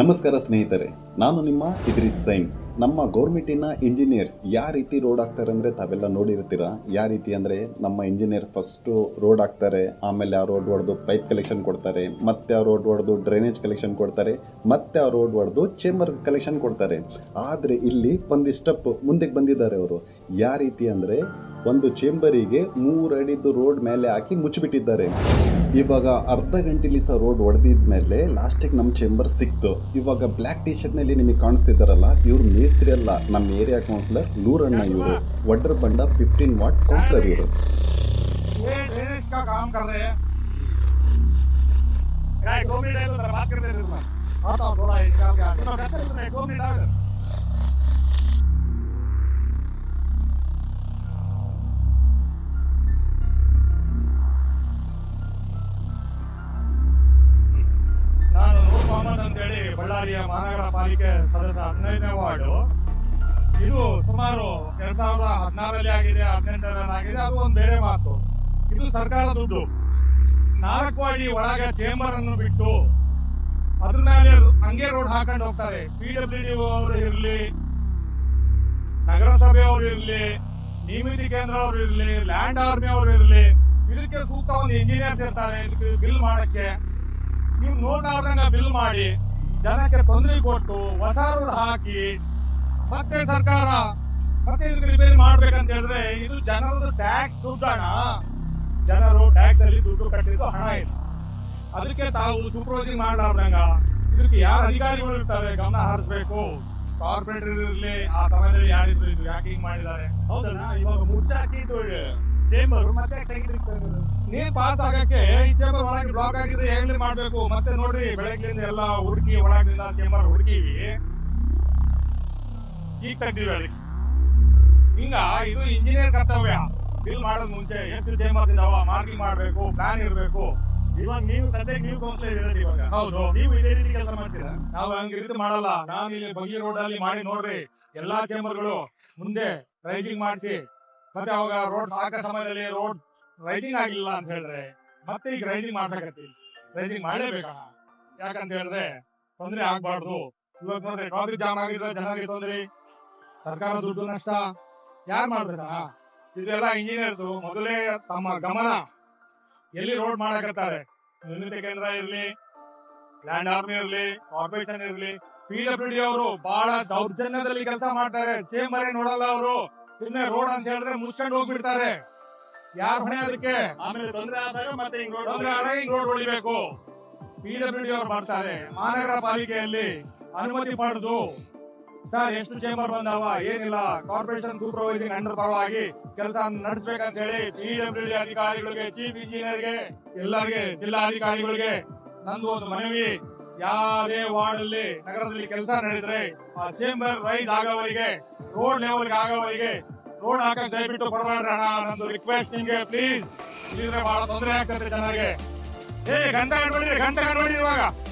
ನಮಸ್ಕಾರ ಸ್ನೇಹಿತರೆ, ನಾನು ನಿಮ್ಮ ಇದ್ರಿಸ್ ಸೈನ್ ನಮ್ಮ ಗೌರ್ಮೆಂಟಿನ ಇಂಜಿನಿಯರ್ಸ್, ಯಾವ ರೀತಿ ರೋಡ್ ಹಾಕ್ತಾರೆ ಅಂದರೆ ತಾವೆಲ್ಲ ನೋಡಿರ್ತೀರ? ಯಾವ ರೀತಿ ಅಂದರೆ ನಮ್ಮ ಇಂಜಿನಿಯರ್ ಫಸ್ಟು ರೋಡ್ ಹಾಕ್ತಾರೆ, ಆಮೇಲೆ ಆ ರೋಡ್ ಹೊಡೆದು ಪೈಪ್ ಕಲೆಕ್ಷನ್ ಕೊಡ್ತಾರೆ, ಮತ್ತೆ ಆ ರೋಡ್ ಹೊಡೆದು ಡ್ರೈನೇಜ್ ಕಲೆಕ್ಷನ್ ಕೊಡ್ತಾರೆ, ಮತ್ತೆ ಆ ರೋಡ್ ಹೊಡೆದು ಚೇಂಬರ್ ಕಲೆಕ್ಷನ್ ಕೊಡ್ತಾರೆ. ಆದರೆ ಇಲ್ಲಿ ಒಂದು ಸ್ಟೆಪ್ ಮುಂದಕ್ಕೆ ಬಂದಿದ್ದಾರೆ ಅವರು. ಯಾವ ರೀತಿ ಅಂದರೆ ಒಂದು ಚೇಂಬರಿಗೆ ಮೂರು ಅಡಿದು ರೋಡ್ ಮೇಲೆ ಹಾಕಿ ಮುಚ್ಚಿಬಿಟ್ಟಿದ್ದಾರೆ ಇವಾಗ ಅರ್ಧ ಗಂಟೆಲಿ ಸಹ ರೋಡ್ ಹೊಡೆದಿದ ಮೇಲೆ ಲಾಸ್ಟಿಗೆ ನಮ್ಮ ಚೇಂಬರ್ ಸಿಕ್ತು ಇವಾಗ ಬ್ಲ್ಯಾಕ್ ಟಿ ಶರ್ಟ್ನಲ್ಲಿ ನಿಮಗೆ ಕಾಣಿಸ್ತಿದ್ದಾರಲ್ಲ ಇವ್ರು ಮೇಸ್ತ್ರಿ ಅಲ್ಲ ನಮ್ಮ ಏರಿಯಾ ಕೌನ್ಸಿಲರ್ ನೂರಣ್ಣ ಇವರು ವಡ್ರ ಬಂಡ ಫಿಫ್ಟೀನ್ ವಾಟ್ ಕೌನ್ಸಿಲರ್ ಇವರು ये ड्रेनेज का काम कर रहे हैं क्या है, दो मिनट है तो जरा बात करते थे तुम आता हूँ थोड़ा एक निकाल के आके। तो कहते थे तुमने, दो मिनट ಬಳ್ಳಾರಿಯ ಮಹಾನಗರ ಪಾಲಿಕೆ ಸದಸ್ಯ ಹದಿನೈದನೇ ವಾರ್ಡು. ಇದು ಸುಮಾರು ಎರಡ್ ಸಾವಿರದ ಹದಿನಾರಲ್ಲಿ ಆಗಿದೆ, ಹದಿನೆಂಟರಲ್ಲಿ ಆಗಿದೆ, ಅದು ಒಂದು ಬೇರೆ ಮಾತು. ಇದು ಸರ್ಕಾರ ದುಡ್ಡು. ನಾಲ್ಕು ಅಡಿ ಒಳಗೆ ಚೇಂಬರ್ ಅನ್ನು ಬಿಟ್ಟು ಅದ್ರ ಮೇಲೆ ಹಂಗೆ ರೋಡ್ ಹಾಕೊಂಡು ಹೋಗ್ತಾರೆ. ಪಿ ಡಬ್ಲ್ಯೂ ಡಿ ಅವರು ಇರಲಿ, ನಗರಸಭೆ ಅವರು ಇರಲಿ ನೀಮಿತಿ ಕೇಂದ್ರ ಅವರು ಇರಲಿ ಲ್ಯಾಂಡ್ ಆರ್ಮಿ ಅವರು ಇರಲಿ, ಇದಕ್ಕೆ ಸೂಕ್ತ ಒಂದು ಇಂಜಿನಿಯರ್ಸ್ ಇರ್ತಾರೆ. ಇದಕ್ಕೆ ಬಿಲ್ ಮಾಡಕ್ಕೆ. ನೀವು ನೋಡ್ಲಾರ್ದಂಗ ಬಿಲ್ ಮಾಡಿ ಜನಕ್ಕೆ ತೊಂದರೆ ಕೊಟ್ಟು ಹೊಸ ರೋಡ್ ಹಾಕಿ ಮತ್ತೆ ಸರ್ಕಾರ ಮತ್ತೆ ಇದಕ್ಕೆ ರಿಪೇರಿ ಮಾಡ್ಬೇಕಂತ ಹೇಳಿದ್ರೆ ಇದು ಜನರದ್ದು ಟ್ಯಾಕ್ಸ್ ದುಡ್ಡಣ ಜನರು ಟ್ಯಾಕ್ಸ್ ಅಲ್ಲಿ ದುಡ್ಡು ಕಟ್ಟಿದ್ದು ಹಣ ಇಲ್ಲ ಅದಕ್ಕೆ ತಾವು ಸೂಪರ್ವೈಸಿಂಗ್ ಮಾಡಲಾರ್ದಂಗ ಇದಕ್ಕೆ ಯಾರ ಅಧಿಕಾರಿಗಳು ಇರ್ತಾರೆ? ಗಮನ ಹರಿಸ್ಬೇಕು. ಕಾರ್ಪೊರೇಟರ್ ಇರಲಿ, ಆ ಸಮಯದಲ್ಲಿ ಯಾರಿದ್ರು ಇದು ಯಾಕೆ ಮಾಡಿದ್ದಾರೆ? ಹೌದಲ್ಲ ಇವಾಗ ಮುಚ್ಚಾಕಿದ್ದು ಚೇಂಬರ್ ಮತ್ತೆ ನೀರ್ ಪಾಸ್ ಆಗಕ್ಕೆ ಈ ಚೇಂಬರ್ ಒಳಗೆ ಬ್ಲಾಕ್ ಆಗಿದೆ ಹೆಂಗ್ ಮಾಡ್ಬೇಕು? ಮತ್ತೆ ನೋಡ್ರಿ ಬೆಳಗ್ಗೆಯಿಂದ ಎಲ್ಲ ಹುಡುಕಿ ಒಳಗಿಂದ ಚೇಂಬರ್ ಹುಡುಕಿವಿ ಈಗ ತೆಗ್ದಿವಿ ಅದಕ್ಕೆ ಹಿಂಗ ಇದು ಇಂಜಿನಿಯರ್ ಕರ್ತವ್ಯ. ಬಿಲ್ ಮಾಡೋದ್ ಮುಂಚೆ ಎಷ್ಟು ಚೇಂಬರ್ ಇದಾವ ಮಾರ್ಕಿಂಗ್ ಮಾಡ್ಬೇಕು ಪ್ಲಾನ್ ಇರ್ಬೇಕು. ಇವಾಗ ನೀವು ಸದ್ಯಕ್ಕೆ ನೀವು ಕೌನ್ಸಿಲರ್ ಇರೋದು ಇವಾಗ. ಹೌದು. ನೀವು ಇದೇ ರೀತಿ ಕೆಲಸ ಮಾಡ್ತೀರಾ? ನಾವು ಹಂಗ ರೀತಿ ಮಾಡಲ್ಲ. ನಾನು ಇಲ್ಲಿ ಬಗಿ ರೋಡ್ ಅಲ್ಲಿ ಮಾಡಿ ನೋಡ್ರಿ. ಎಲ್ಲಾ ಚೇಂಬರ್ಗಳು ಮುಂದೆ ರೈಸಿಂಗ್ ಮಾಡಿಸಿ. ಮತ್ತೆ ಅವಾಗ ರೋಡ್ ಹಾಕೋ ಸಮಯದಲ್ಲಿ ರೋಡ್ ರೈಸಿಂಗ್ ಆಗಿಲ್ಲ ಅಂತ ಹೇಳಿದ್ರೆ ಮತ್ತೆ ಈಗ ರೈಸಿಂಗ್ ಮಾಡ್ಸಕತ್ತಿ. ರೈಸಿಂಗ್ ಮಾಡಲೇಬೇಕಾ ಯಾಕಂತ ಹೇಳಿದ್ರೆ ತೊಂದರೆ ಆಗ್ಬಾರ್ದು. ಇವಾಗ ನೋಡ್ರಿ ಟ್ರಾಫಿಕ್ ಜಾಮ್ ಆಗಿದ್ರೆ ಜನರಿಗೆ ತೊಂದ್ರೆ ಸರ್ಕಾರ ದುಡ್ಡು ನಷ್ಟ. ಯಾರು ಮಾಡ್ಬೇಕ? ಇದೆಲ್ಲ ಇಂಜಿನಿಯರ್ಸ್ ಮೊದಲೇ ತಮ್ಮ ಗಮನ. ಎಲ್ಲಿ ರೋಡ್ ಮಾಡಕತ್ತಾರೆ? ನಿರ್ಮಿತ ಕೇಂದ್ರ ಇರಲಿ ಲ್ಯಾಂಡ್ ಆರ್ಮಿ ಇರಲಿ ಕಾರ್ಪೊರೇಷನ್ ಇರಲಿ ಪಿ ಡಬ್ಲ್ಯೂ ಡಿ ಅವರು ಬಹಳ ದೌರ್ಜನ್ಯದಲ್ಲಿ ಕೆಲಸ ಮಾಡ್ತಾರೆ. ಚೇಂಬರ್ ನೋಡಲ್ಲ ಅವರು. ಸುಮ್ಮನೆ ರೋಡ್ ಅಂತ ಹೇಳಿದ್ರೆ ಮುಚ್ಕೊಂಡು ಹೋಗ್ಬಿಡ್ತಾರೆ. ಯಾರ ಹೊಣೆ ಅದಕ್ಕೆ? ಆಮೇಲೆ ತೊಂದರೆ ಆದಾಗ ಮತ್ತೆ ಹಿಂಗ್ ರೋಡ್ ತೊಂದರೆ ಆದಾಗ ಹಿಂಗ್ ರೋಡ್ ಹೊಡಿಬೇಕು. ಪಿ ಡಬ್ಲ್ಯೂ ಡಿ ಅವ್ರು ಮಾಡ್ತಾರೆ. ಮಹಾನಗರ ಪಾಲಿಕೆಯಲ್ಲಿ ಅನುಮತಿ ಪಡೆದು ಸರ್ ಎಷ್ಟು ಚೇಂಬರ್ ಬಂದಾವ? ಏನಿಲ್ಲ. ಕಾರ್ಪೊರೇಷನ್ ಸೂಪರ್ವೈಸಿಂಗ್ ಅಂಡರ್ ಪರವಾಗಿ ಕೆಲಸ ನಡೆಸಬೇಕಂತ ಹೇಳಿ ಪಿ ಡಬ್ಲ್ಯೂ ಡಿ ಅಧಿಕಾರಿಗಳಿಗೆ ಚೀಫ್ ಇಂಜಿನಿಯರ್ಗೆ ಎಲ್ಲರಿಗೆ ಜಿಲ್ಲಾಧಿಕಾರಿಗಳಿಗೆ ನಂದು ಒಂದು ಮನವಿ. ಯಾವುದೇ ವಾರ್ಡ್ ಅಲ್ಲಿ ನಗರದಲ್ಲಿ ಕೆಲಸ ನಡೆದ್ರೆ ಆ ಚೇಂಬರ್ ರೈಸ್ ಆಗೋವರಿಗೆ, ರೋಡ್ ಲೆವೆಲ್ ಆಗೋವರಿಗೆ, ರೋಡ್ ಹಾಕಕ್ ದಯವಿಟ್ಟು ನಂದು ರಿಕ್ವೆಸ್ಟ್ ನಿಮಗೆ ಪ್ಲೀಸ್ ಇದ್ರೆ ಬಹಳ ತೊಂದರೆ ಆಗ್ತದೆ ಜನರಿಗೆ. ಏ, ಗಂಟೆ ಗಂಟೆ ಗಂಟೆ ಇವಾಗ.